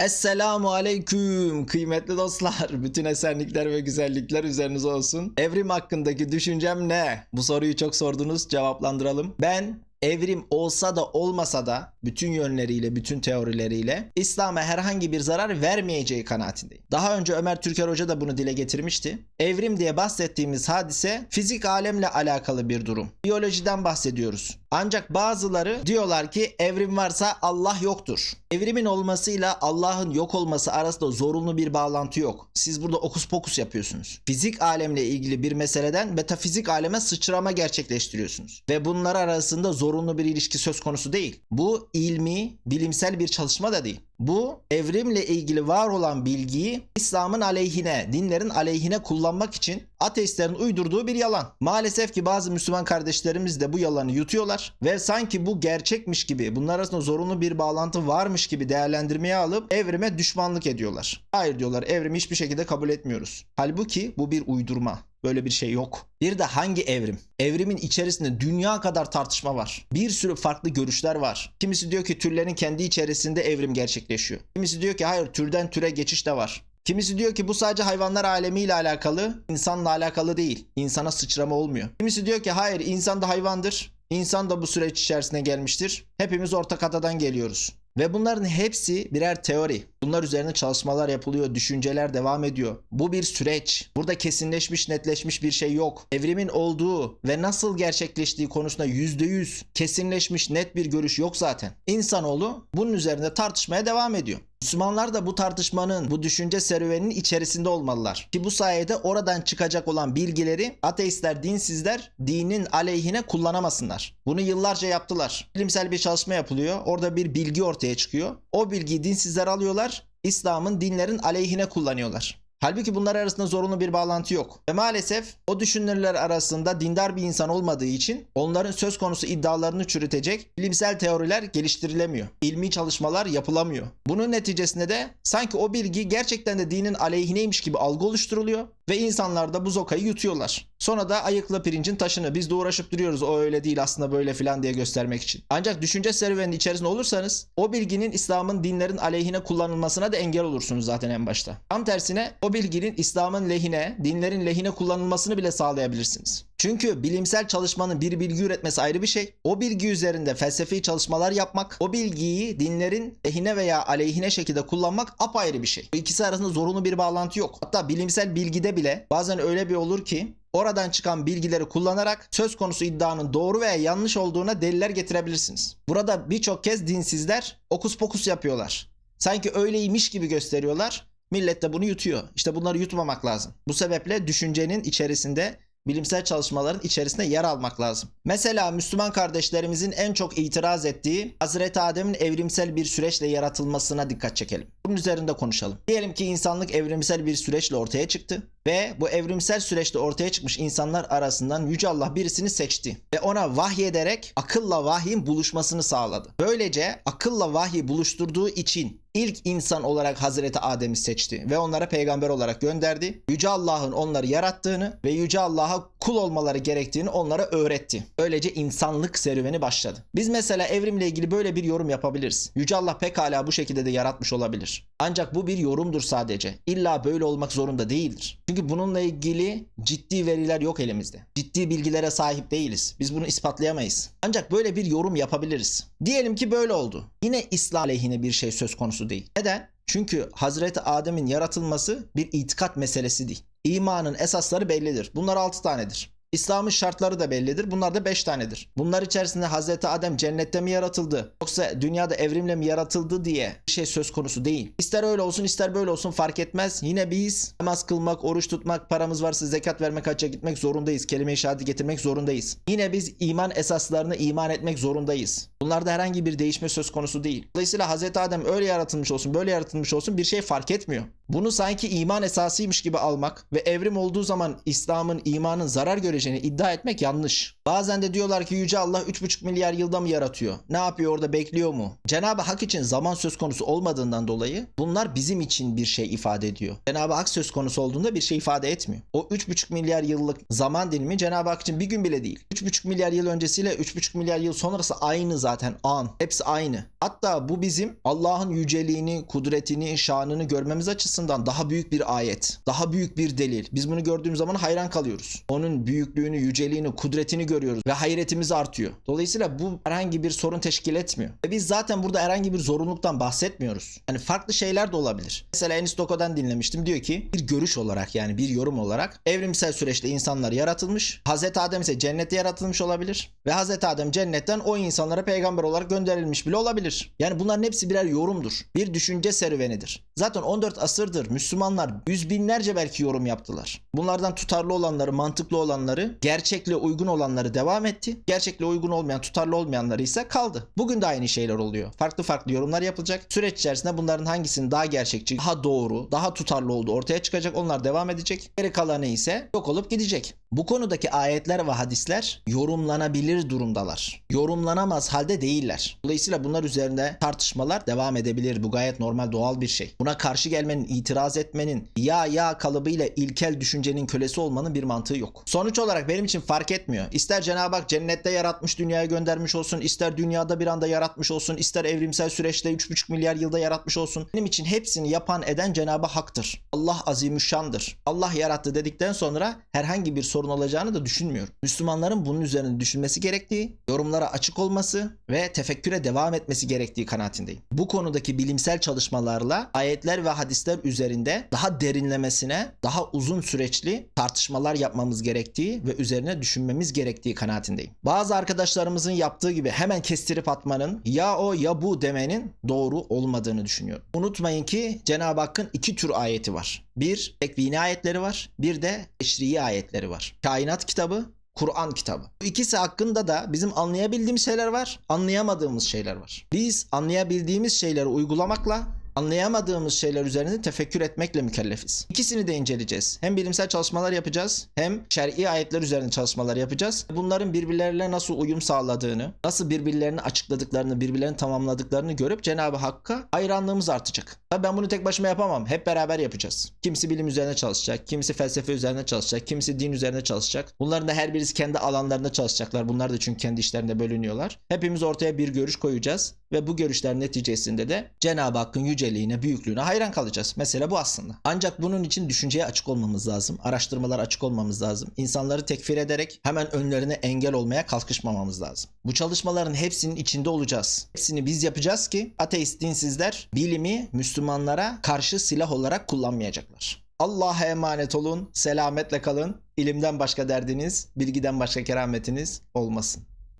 Esselamu aleyküm kıymetli dostlar. Bütün esenlikler ve güzellikler üzerinize olsun. Evrim hakkındaki düşüncem ne? Bu soruyu çok sordunuz cevaplandıralım. Ben evrim olsa da olmasa da bütün yönleriyle, bütün teorileriyle İslam'a herhangi bir zarar vermeyeceği kanaatindeyim. Daha önce Ömer Türker Hoca da bunu dile getirmişti. Evrim diye bahsettiğimiz hadise fizik alemle alakalı bir durum. Biyolojiden bahsediyoruz. Ancak bazıları diyorlar ki evrim varsa Allah yoktur. Evrimin olmasıyla Allah'ın yok olması arasında zorunlu bir bağlantı yok. Siz burada okus pokus yapıyorsunuz. Fizik alemle ilgili bir meseleden metafizik aleme sıçrama gerçekleştiriyorsunuz. Ve bunlar arasında zorunlu bir ilişki söz konusu değil. Bu ilmi, bilimsel bir çalışma da değil. Bu evrimle ilgili var olan bilgiyi İslam'ın aleyhine, dinlerin aleyhine kullanmak için ateistlerin uydurduğu bir yalan. Maalesef ki bazı Müslüman kardeşlerimiz de bu yalanı yutuyorlar ve sanki bu gerçekmiş gibi, bunlar arasında zorunlu bir bağlantı varmış gibi değerlendirmeye alıp evrime düşmanlık ediyorlar. Hayır diyorlar, evrimi hiçbir şekilde kabul etmiyoruz. Halbuki bu bir uydurma. Böyle bir şey yok. Bir de hangi evrim? Evrimin içerisinde dünya kadar tartışma var. Bir sürü farklı görüşler var. Kimisi diyor ki türlerin kendi içerisinde evrim gerçekleşiyor. Kimisi diyor ki hayır türden türe geçiş de var. Kimisi diyor ki bu sadece hayvanlar alemiyle alakalı, insanla alakalı değil. İnsana sıçrama olmuyor. Kimisi diyor ki hayır insan da hayvandır. İnsan da bu süreç içerisine gelmiştir. Hepimiz ortak atadan geliyoruz. Ve bunların hepsi birer teori. Bunlar üzerine çalışmalar yapılıyor, düşünceler devam ediyor. Bu bir süreç. Burada kesinleşmiş, netleşmiş bir şey yok. Evrimin olduğu ve nasıl gerçekleştiği konusunda %100 kesinleşmiş net bir görüş yok zaten. İnsanoğlu bunun üzerinde tartışmaya devam ediyor. Müslümanlar da bu tartışmanın, bu düşünce serüveninin içerisinde olmalılar. Ki bu sayede oradan çıkacak olan bilgileri ateistler, dinsizler dinin aleyhine kullanamasınlar. Bunu yıllarca yaptılar. Bilimsel bir çalışma yapılıyor. Orada bir bilgi ortaya çıkıyor. O bilgiyi dinsizler alıyorlar. İslam'ın dinlerin aleyhine kullanıyorlar. Halbuki bunlar arasında zorunlu bir bağlantı yok. Ve maalesef o düşünürler arasında dindar bir insan olmadığı için onların söz konusu iddialarını çürütecek bilimsel teoriler geliştirilemiyor. İlmi çalışmalar yapılamıyor. Bunun neticesinde de sanki o bilgi gerçekten de dinin aleyhineymiş gibi algı oluşturuluyor ve insanlar da bu zokayı yutuyorlar. Sonra da ayıkla pirincin taşını biz de uğraşıp duruyoruz o öyle değil aslında böyle filan diye göstermek için. Ancak düşünce serüveninin içerisinde olursanız o bilginin İslam'ın dinlerin aleyhine kullanılmasına da engel olursunuz zaten en başta. Tam tersine o bilginin İslam'ın lehine, dinlerin lehine kullanılmasını bile sağlayabilirsiniz. Çünkü bilimsel çalışmanın bir bilgi üretmesi ayrı bir şey. O bilgi üzerinde felsefi çalışmalar yapmak, o bilgiyi dinlerin lehine veya aleyhine şekilde kullanmak apayrı bir şey. Bu ikisi arasında zorunlu bir bağlantı yok. Hatta bilimsel bilgide bile bazen öyle bir olur ki Oradan çıkan bilgileri kullanarak söz konusu iddianın doğru veya yanlış olduğuna deliller getirebilirsiniz. Burada birçok kez dinsizler okus pokus yapıyorlar. Sanki öyleymiş gibi gösteriyorlar. Millet de bunu yutuyor. İşte bunları yutmamak lazım. Bu sebeple düşüncenin içerisinde bilimsel çalışmaların içerisinde yer almak lazım. Mesela Müslüman kardeşlerimizin en çok itiraz ettiği Hazreti Adem'in evrimsel bir süreçle yaratılmasına dikkat çekelim. Bunun üzerinde konuşalım. Diyelim ki insanlık evrimsel bir süreçle ortaya çıktı ve bu evrimsel süreçte ortaya çıkmış insanlar arasından Yüce Allah birisini seçti ve ona vahyederek akılla vahyin buluşmasını sağladı. Böylece akılla vahyi buluşturduğu için ilk insan olarak Hazreti Adem'i seçti ve onlara peygamber olarak gönderdi. Yüce Allah'ın onları yarattığını ve Yüce Allah'a kul olmaları gerektiğini onlara öğretti. Böylece insanlık serüveni başladı. Biz mesela evrimle ilgili böyle bir yorum yapabiliriz. Yüce Allah pekala bu şekilde de yaratmış olabilir. Ancak bu bir yorumdur sadece. İlla böyle olmak zorunda değildir. Çünkü bununla ilgili ciddi veriler yok elimizde. Ciddi bilgilere sahip değiliz. Biz bunu ispatlayamayız. Ancak böyle bir yorum yapabiliriz. Diyelim ki böyle oldu. Yine İslam lehine bir şey söz konusu değil. Neden? Çünkü Hazreti Adem'in yaratılması bir itikat meselesi değil. İmanın esasları bellidir. Bunlar 6 tanedir. İslam'ın şartları da bellidir. Bunlar da 5 tanedir. Bunlar içerisinde Hazreti Adem cennette mi yaratıldı? Yoksa dünyada evrimle mi yaratıldı diye bir şey söz konusu değil. İster öyle olsun ister böyle olsun fark etmez. Yine biz namaz kılmak, oruç tutmak, paramız varsa zekat vermek, hacca gitmek zorundayız. Kelime-i şehadet getirmek zorundayız. Yine biz iman esaslarını iman etmek zorundayız. Bunlarda herhangi bir değişme söz konusu değil. Dolayısıyla Hazreti Adem öyle yaratılmış olsun, böyle yaratılmış olsun bir şey fark etmiyor. Bunu sanki iman esasıymış gibi almak ve evrim olduğu zaman İslam'ın, imanın zarar göreceğini iddia etmek yanlış. Bazen de diyorlar ki Yüce Allah 3,5 milyar yılda mı yaratıyor? Ne yapıyor orada bekliyor mu? Cenab-ı Hak için zaman söz konusu olmadığından dolayı bunlar bizim için bir şey ifade ediyor. Cenab-ı Hak söz konusu olduğunda bir şey ifade etmiyor. O 3,5 milyar yıllık zaman dilimi Cenab-ı Hak için bir gün bile değil. 3,5 milyar yıl öncesiyle 3,5 milyar yıl sonrası aynı zaten zaten an. Hepsi aynı. Hatta bu bizim Allah'ın yüceliğini, kudretini, şanını görmemiz açısından daha büyük bir ayet. Daha büyük bir delil. Biz bunu gördüğümüz zaman hayran kalıyoruz. Onun büyüklüğünü, yüceliğini, kudretini görüyoruz ve hayretimiz artıyor. Dolayısıyla bu herhangi bir sorun teşkil etmiyor. Ve biz zaten burada herhangi bir zorunluluktan bahsetmiyoruz. Yani farklı şeyler de olabilir. Mesela Enis Doko'dan dinlemiştim. Diyor ki bir görüş olarak yani bir yorum olarak evrimsel süreçte insanlar yaratılmış. Hazreti Adem ise cennette yaratılmış olabilir. Ve Hazreti Adem cennetten o insanlara peygamber olarak gönderilmiş bile olabilir. Yani bunların hepsi birer yorumdur. Bir düşünce serüvenidir. Zaten 14 asırdır Müslümanlar yüz binlerce belki yorum yaptılar. Bunlardan tutarlı olanları, mantıklı olanları, gerçekle uygun olanları devam etti. Gerçekle uygun olmayan, tutarlı olmayanları ise kaldı. Bugün de aynı şeyler oluyor. Farklı farklı yorumlar yapılacak. Süreç içerisinde bunların hangisinin daha gerçekçi, daha doğru, daha tutarlı olduğu ortaya çıkacak. Onlar devam edecek. Geri kalanı ise yok olup gidecek. Bu konudaki ayetler ve hadisler yorumlanabilir durumdalar. Yorumlanamaz halde değiller. Dolayısıyla bunlar üzerinde tartışmalar devam edebilir. Bu gayet normal doğal bir şey. Buna karşı gelmenin, itiraz etmenin, ya ya kalıbıyla ilkel düşüncenin kölesi olmanın bir mantığı yok. Sonuç olarak benim için fark etmiyor. İster Cenab-ı Hak cennette yaratmış dünyaya göndermiş olsun, ister dünyada bir anda yaratmış olsun, ister evrimsel süreçte 3,5 milyar yılda yaratmış olsun. Benim için hepsini yapan eden Cenab-ı Hak'tır. Allah azimüşşandır. Allah yarattı dedikten sonra herhangi bir sorun olacağını da düşünmüyorum. Müslümanların bunun üzerine düşünmesi gerektiği, yorumlara açık olması ve tefekküre devam etmesi gerektiği kanaatindeyim. Bu konudaki bilimsel çalışmalarla ayetler ve hadisler üzerinde daha derinlemesine, daha uzun süreçli tartışmalar yapmamız gerektiği ve üzerine düşünmemiz gerektiği kanaatindeyim. Bazı arkadaşlarımızın yaptığı gibi hemen kestirip atmanın ya o ya bu demenin doğru olmadığını düşünüyorum. Unutmayın ki Cenab-ı Hakk'ın iki tür ayeti var. Bir tekvini ayetleri var, bir de eşriği ayetleri var. Kainat kitabı, Kur'an kitabı. İkisi hakkında da bizim anlayabildiğimiz şeyler var, anlayamadığımız şeyler var. Biz anlayabildiğimiz şeyleri uygulamakla anlayamadığımız şeyler üzerinde tefekkür etmekle mükellefiz. İkisini de inceleyeceğiz. Hem bilimsel çalışmalar yapacağız hem şer'i ayetler üzerine çalışmalar yapacağız. Bunların birbirleriyle nasıl uyum sağladığını, nasıl birbirlerini açıkladıklarını, birbirlerini tamamladıklarını görüp Cenab-ı Hakk'a hayranlığımız artacak. Tabii ben bunu tek başıma yapamam. Hep beraber yapacağız. Kimisi bilim üzerine çalışacak, kimisi felsefe üzerine çalışacak, kimisi din üzerine çalışacak. Bunların da her birisi kendi alanlarında çalışacaklar. Bunlar da çünkü kendi işlerinde bölünüyorlar. Hepimiz ortaya bir görüş koyacağız ve bu görüşler neticesinde de Cenab-ı Hakk'ın yüceliğine, büyüklüğüne hayran kalacağız. Mesele bu aslında. Ancak bunun için düşünceye açık olmamız lazım. Araştırmalara açık olmamız lazım. İnsanları tekfir ederek hemen önlerine engel olmaya kalkışmamamız lazım. Bu çalışmaların hepsinin içinde olacağız. Hepsini biz yapacağız ki ateist dinsizler bilimi Müslümanlara karşı silah olarak kullanmayacaklar. Allah'a emanet olun, selametle kalın. İlimden başka derdiniz, bilgiden başka kerametiniz olmasın.